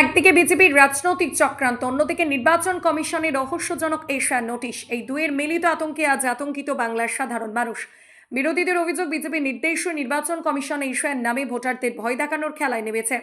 একদিকে বিজেপির রাজনৈতিক চক্রান্ত, অন্যদিকে নির্বাচন কমিশনের রহস্যজনক এশিয়া নোটিশ। এই দুয়ের মিলিত আতঙ্কে আজ আতঙ্কিত বাংলার সাধারণ মানুষ। বিরোধীদের অভিযোগ, বিজেপির নির্দেশ নির্বাচন কমিশন এশিয়ার নামে ভোটারদের ভয় দেখানোর খেলায় নেমেছে।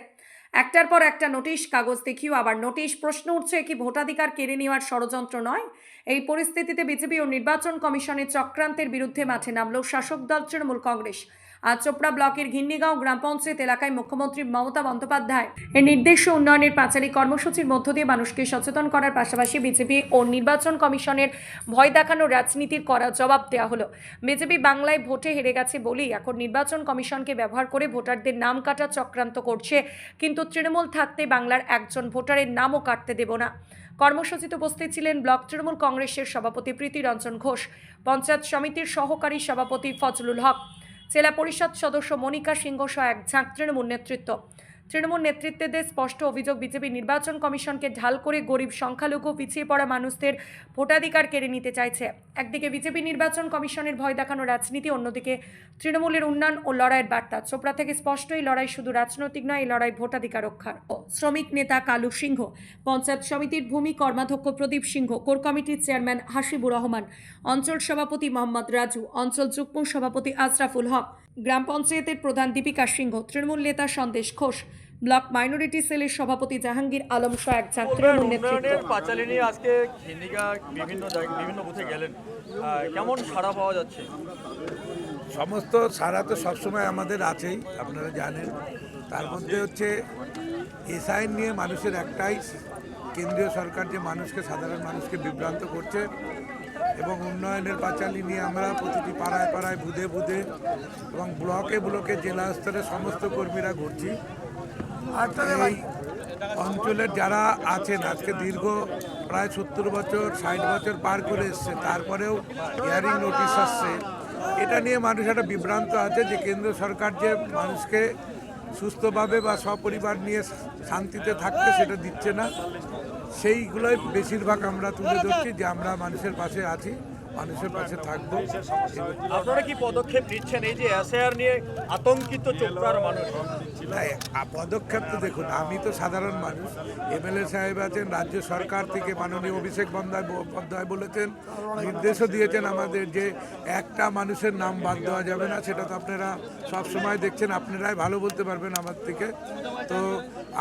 একটার পর একটা নোটিশ, কাগজ দেখিও আবার নোটিশ, প্রশ্ন উঠছে কি ভোটাধিকার কেড়ে নেওয়ার ষড়যন্ত্র নয়? এই পরিস্থিতিতে বিজেপি ও নির্বাচন কমিশনের চক্রান্তের বিরুদ্ধে মাঠে নামল শাসক দল তৃণমূল কংগ্রেস। আজ চোপড়া ব্লকের ঘিন্নিগাঁও গ্রাম পঞ্চায়েত এলাকায় মুখ্যমন্ত্রী মমতা বন্দ্যোপাধ্যায় এর নির্দেশ উন্নয়নের পাঁচালী কর্মসূচির মধ্য দিয়ে মানুষকে সচেতন করার পাশাপাশি বিজেপি ও নির্বাচন কমিশনের ভয় দেখানো রাজনীতির করা জবাব দেওয়া হলো। বিজেপি বাংলায় ভোটে হেরে গেছে বলেই এখন নির্বাচন কমিশনকে ব্যবহার করে ভোটারদের নাম কাটা চক্রান্ত করছে, কিন্তু তৃণমূল থাকতে বাংলার একজন ভোটারের নামও কাটতে দেব না। কর্মসূচিতে উপস্থিত ছিলেন ব্লক তৃণমূল কংগ্রেসের সভাপতি প্রীতি রঞ্জন ঘোষ, পঞ্চায়েত সমিতির সহকারী সভাপতি ফজলুল হক। জেলা পরিষদ সদস্য মনিকা সিংহ সহ এক ঝাঁক তৃণমূল নেতৃত্ব। তৃণমূল নেতৃত্বদের স্পষ্ট অভিযোগ, বিজেপি নির্বাচন কমিশনকে ঢাল করে গরিব সংখ্যালঘু পিছিয়ে পড়া মানুষদের ভোটাধিকার কেড়ে নিতে চাইছে। একদিকে বিজেপি নির্বাচন কমিশনের ভয় দেখানো রাজনীতি, অন্যদিকে তৃণমূলের উন্নয়ন ও লড়াইয়ের বার্তা। চোপড়া থেকে স্পষ্ট, এই লড়াই শুধু রাজনৈতিক নয়, এই লড়াই ভোটাধিকার রক্ষার শ্রমিক নেতা কালু সিংহ, পঞ্চায়েত সমিতির ভূমি কর্মাধ্যক্ষ প্রদীপ সিংহ, কোর কমিটির চেয়ারম্যান হাসিবুর রহমান, অঞ্চল সভাপতি মোহাম্মদ রাজু, অঞ্চল যুগ্ম সভাপতি আশরাফুল হক, গ্রাম পঞ্চায়েতের প্রধান দীপিকা সিংহ, তৃণমূল নেতা সন্দেশ ঘোষ ব্লক মাইনরিটি সেলের সভাপতি জাহাঙ্গীর আলম সহ এক তৃণমূল উন্নয়নের পাঁচালী নিয়ে আজকে খিন্দিকা বিভিন্ন বিভিন্ন বুথে গেলেন। কেমন সাড়া পাওয়া যাচ্ছে? সমস্ত সারা তো সবসময় আমাদের আছেই আপনারা জানেন। তার মধ্যে হচ্ছে এসআইন নিয়ে মানুষের একটাই কেন্দ্রীয় সরকার যে মানুষকে সাধারণ মানুষকে বিভ্রান্ত করছে এবং উন্নয়নের পাঁচালী নিয়ে আমরা প্রতিটি পাড়ায় পাড়ায় বুধে বুধে এবং ব্লকে ব্লকে জেলা স্তরে সমস্ত কর্মীরা ঘুরছি। এই অঞ্চলের যারা আছেন, আজকে দীর্ঘ প্রায় সত্তর বছর, ষাট বছর পার করে এসছে, তারপরেও হিয়ারিং নোটিশ আসছে। এটা নিয়ে মানুষ একটা বিভ্রান্ত আছে যে কেন্দ্র সরকার যে মানুষকে সুস্থভাবে বা সপরিবার নিয়ে শান্তিতে থাকতে সেটা দিচ্ছে না। সেইগুলোই বেশিরভাগ আমরা তুলে ধরছি যে আমরা মানুষের পাশে আছি। মানুষের পাশে থাকব। আপনারা কি পদক্ষেপ নিচ্ছেন? এই যে এসআইআর নিয়ে আতঙ্কিত চোপড়ার মানুষ। পদক্ষেপ তো দেখুন আমি তো সাধারণ মানুষ। এমএলএ সাহেব আছেন রাজ্য সরকার থেকে মাননীয় অভিষেক বন্দ্যোপাধ্যায় বলেছেন নির্দেশও দিয়েছেন আমাদের যে একটা মানুষের নাম বাদ দেওয়া যাবে না সেটা তো আপনারা সব সময় দেখছেন আপনারাই ভালো বলতে পারবেন আমার থেকে। তো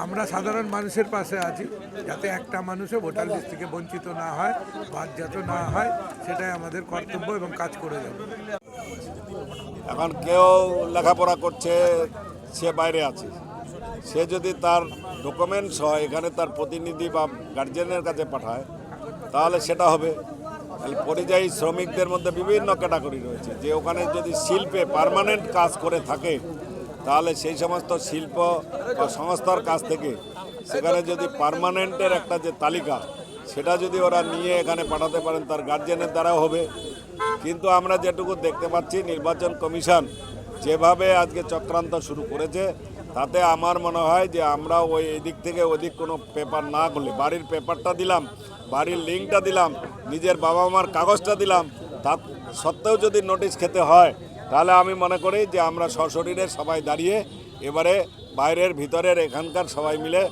আমরা সাধারণ মানুষের পাশে আছি, যাতে একটা মানুষও ভোটার লিস্ট থেকে বঞ্চিত না হয় বাদ যাতে না হয়, সেটাই আমাদের কর্তব্য এবং কাজ করে যাব। এখন কেউ লেখাপড়া করছে, সে বাইরে আছে। সে যদি তার ডকুমেন্টস হয়, এখানে তার প্রতিনিধি বা গার্জেনের কাছে পাঠায়, তাহলে সেটা হবে। পরিযায়ী শ্রমিকদের মধ্যে বিভিন্ন ক্যাটাগরি রয়েছে। যে ওখানে যদি শিল্পে পার্মানেন্ট কাজ করে থাকে তাহলে সেই সমস্ত শিল্প বা সংস্থার কাছ থেকে সেখানে যদি পার্মানেন্টের একটা যে তালিকা, সেটা যদি ওরা নিয়ে এখানে পাঠাতে পারেন, তার গার্জেনের দ্বারাও হবে। কিন্তু আমরা যেটুকু দেখতে পাচ্ছি, নির্বাচন কমিশন যেভাবে আজকে চক্রান্ত শুরু করেছে, তাতে আমার মনে হয় যে আমরা ওই এদিক থেকে ওদিক কোনো পেপার না করলে, বাড়ির পেপারটা দিলাম, বাড়ির লিঙ্কটা দিলাম, নিজের বাবা মার কাগজটা দিলাম, তা সত্ত্বেও যদি নোটিশ খেতে হয় তাহলে আমি মনে করি যে আমরা সশরীরে সবাই দাঁড়িয়ে এবারে বাইরের, ভিতরের, এখানকার সবাই মিলে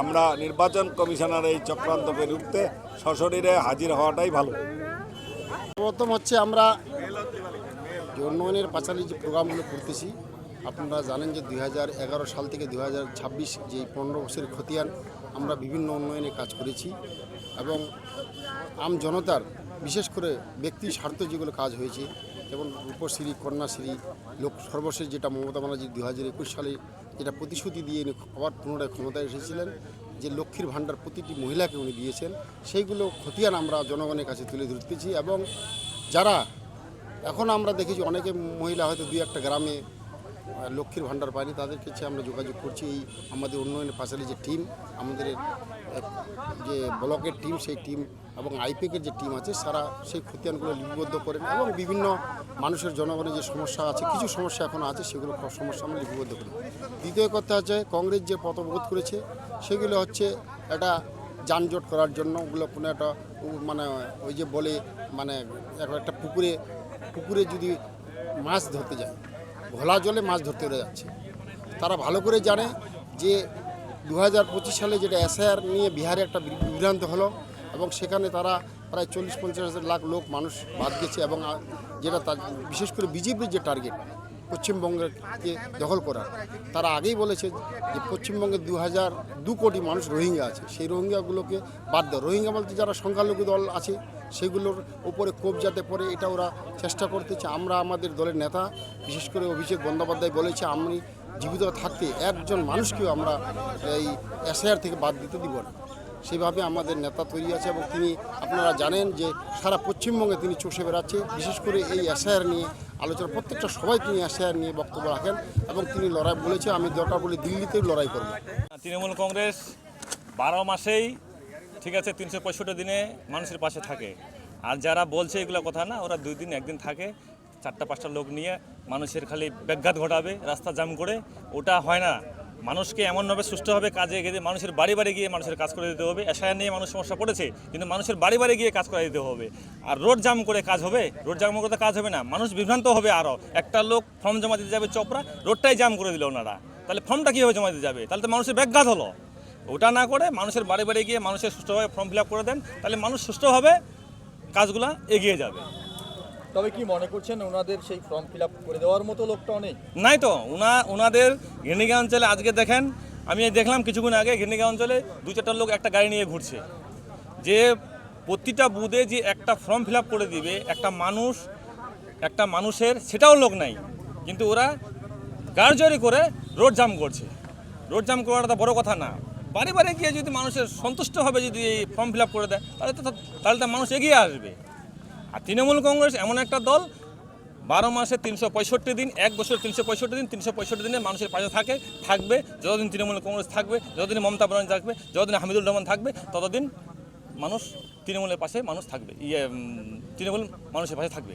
আমরা নির্বাচন কমিশনার এই চক্রান্তকে রুখতে সশরীরে হাজির হওয়াটাই ভালো। প্রথম হচ্ছে আমরা উন্নয়নের পাঁচালী যে প্রোগ্রামগুলো করতেছি, আপনারা জানেন যে দুই হাজার এগারো সাল থেকে দুই যে পনেরো বছরের খতিয়ান, আমরা বিভিন্ন উন্নয়নে কাজ করেছি এবং আম জনতার বিশেষ করে ব্যক্তি স্বার্থ যেগুলো কাজ হয়েছে যেমন রূপশ্রী কন্যাশ্রী, লোক সর্বশেষ যেটা মমতা ব্যানার্জি দু হাজার একুশ সালে যেটা প্রতিশ্রুতি দিয়ে উনি আবার পুনরায় ক্ষমতায় এসেছিলেন, যে লক্ষ্মীর ভাণ্ডার প্রতিটি মহিলাকে উনি দিয়েছেন, সেইগুলো খতিয়ান আমরা জনগণের কাছে তুলে ধরতেছি এবং যারা এখন আমরা দেখেছি অনেকে মহিলা হয়তো দুই একটা গ্রামে লক্ষ্মীর ভাণ্ডার পায়নি, তাদের কাছে আমরা যোগাযোগ করছি। এই আমাদের উন্নয়নের পাশালি যে টিম, আমাদের যে ব্লকের টিম, সেই টিম এবং আইপিকের যে টিম আছে, সারা সেই খতিয়ানগুলো লিপিবদ্ধ করেন এবং বিভিন্ন মানুষের জনগণের যে সমস্যা আছে, কিছু সমস্যা এখনও আছে, সেগুলো সমস্যা আমরা লিপিবদ্ধ করি দ্বিতীয় কথা হচ্ছে, কংগ্রেস যে পথবোধ করেছে, সেগুলো হচ্ছে একটা যানজট করার জন্য, ওগুলো কোনো একটা মানে ওই যে বলে মানে এক- একটা পুকুরে পুকুরে যদি মাছ ধরতে যায়, ঘোলা জলে মাছ ধরতে যাচ্ছে, তারা ভালো করে জানে যে দু হাজার পঁচিশ সালে যেটা এসআইআর নিয়ে বিহারে একটা বিভ্রান্ত হলো এবং সেখানে তারা প্রায় চল্লিশ পঞ্চাশ হাজার লাখ লোক মানুষ বাদ গেছে এবং যেটা তার, বিশেষ করে বিজেপির যে টার্গেট পশ্চিমবঙ্গকে দখল করার, তারা আগেই বলেছে যে পশ্চিমবঙ্গে দু হাজার দু কোটি মানুষ রোহিঙ্গা আছে, সেই রোহিঙ্গাগুলোকে বাদ দেয় রোহিঙ্গা বলতে যারা সংখ্যালঘু দল আছে, সেগুলোর উপরে কোপ যাতে পড়ে, এটা ওরা চেষ্টা করতেছে। আমরা আমাদের দলের নেতা, বিশেষ করে অভিষেক বন্দ্যোপাধ্যায় বলেছে, আমি জীবিত থাকতে একজন মানুষকেও আমরা এই এসআইআর থেকে বাদ দিতে দিব না। সেভাবে আমাদের নেতা তৈরি আছে এবং তিনি আপনারা জানেন যে সারা পশ্চিমবঙ্গে তিনি চষে বেড়াচ্ছে। বিশেষ করে এই এসআইআর নিয়ে আলোচনা, প্রত্যেকটা সবাই তিনি এসআইআর নিয়ে বক্তব্য রাখেন এবং তিনি লড়াই বলেছে, আমি দরকার বলে দিল্লিতেই লড়াই করব। তৃণমূল কংগ্রেস বারো মাসেই, ঠিক আছে, তিনশো পঁয়ষট্টি দিনে মানুষের পাশে থাকে। আর যারা বলছে এগুলো কথা না, ওরা দুই দিন, একদিন থাকে। চারটা, পাঁচটা লোক নিয়ে মানুষের খালি ব্যাঘাত ঘটাবে, রাস্তা জাম করে। ওটা হয় না। মানুষকে এমনভাবে সুষ্ঠুভাবে কাজে গিয়ে মানুষের বাড়ি বাড়ি গিয়ে মানুষের কাজ করে দিতে হবে। এসআইআর নিয়ে মানুষ সমস্যা পড়েছে, কিন্তু মানুষের বাড়ি বাড়ি গিয়ে কাজ করে দিতে হবে। আর রোড জাম করে কাজ হবে? রোড জাম করে কাজ হবে না। মানুষ বিভ্রান্ত হবে আরও একটা লোক ফর্ম জমা দিতে যাবে চপড়া, রোডটাই জাম করে দিল ওনারা। তাহলে ফর্মটা কীভাবে জমা দিতে যাবে? তাহলে তো মানুষের ব্যাঘাত হলো। ওটা না করে মানুষের বাড়ি বাড়ি গিয়ে মানুষের সুষ্ঠুভাবে ফর্ম ফিল করে দেন, তাহলে মানুষ সুষ্ঠুভাবে কাজগুলো এগিয়ে যাবে। তবে কি মনে করছেন ওনাদের সেই ফর্ম ফিল করে দেওয়ার মতো লোকটাও নেই? নাই তো ওনা ওনাদের ঘির্ণিকা অঞ্চলে আজকে দেখেন, আমি দেখলাম কিছুক্ষণ আগে ঘির্ণিকা অঞ্চলে দু চারটা লোক একটা গাড়ি নিয়ে ঘুরছে। যে প্রতিটা বুথে যে একটা ফর্ম ফিল করে দিবে, একটা মানুষ, একটা মানুষের, সেটাও লোক নাই। কিন্তু ওরা গাড়জরি করে রোড জাম করছে। রোড জাম করাটা বড় কথা না। বাড়ি বাড়ি গিয়ে যদি মানুষের সন্তুষ্ট হবে যদি এই ফর্ম ফিল করে দেয়, তাহলে তো তাহলে তো মানুষ এগিয়ে আসবে। আর তৃণমূল কংগ্রেস এমন একটা দল, বারো মাসে তিনশো পঁয়ষট্টি দিন, এক বছর তিনশো পঁয়ষট্টি দিন, তিনশো পঁয়ষট্টি দিনে মানুষের পাশে থাকে, থাকবে, যতদিন তৃণমূল কংগ্রেস থাকবে, যতদিন মমতা ব্যানার্জি থাকবে, যতদিন হামিদুর রহমান থাকবে, ততদিন মানুষ তৃণমূলের পাশে মানুষ থাকবে ইয়ে তৃণমূল মানুষের পাশে থাকবে।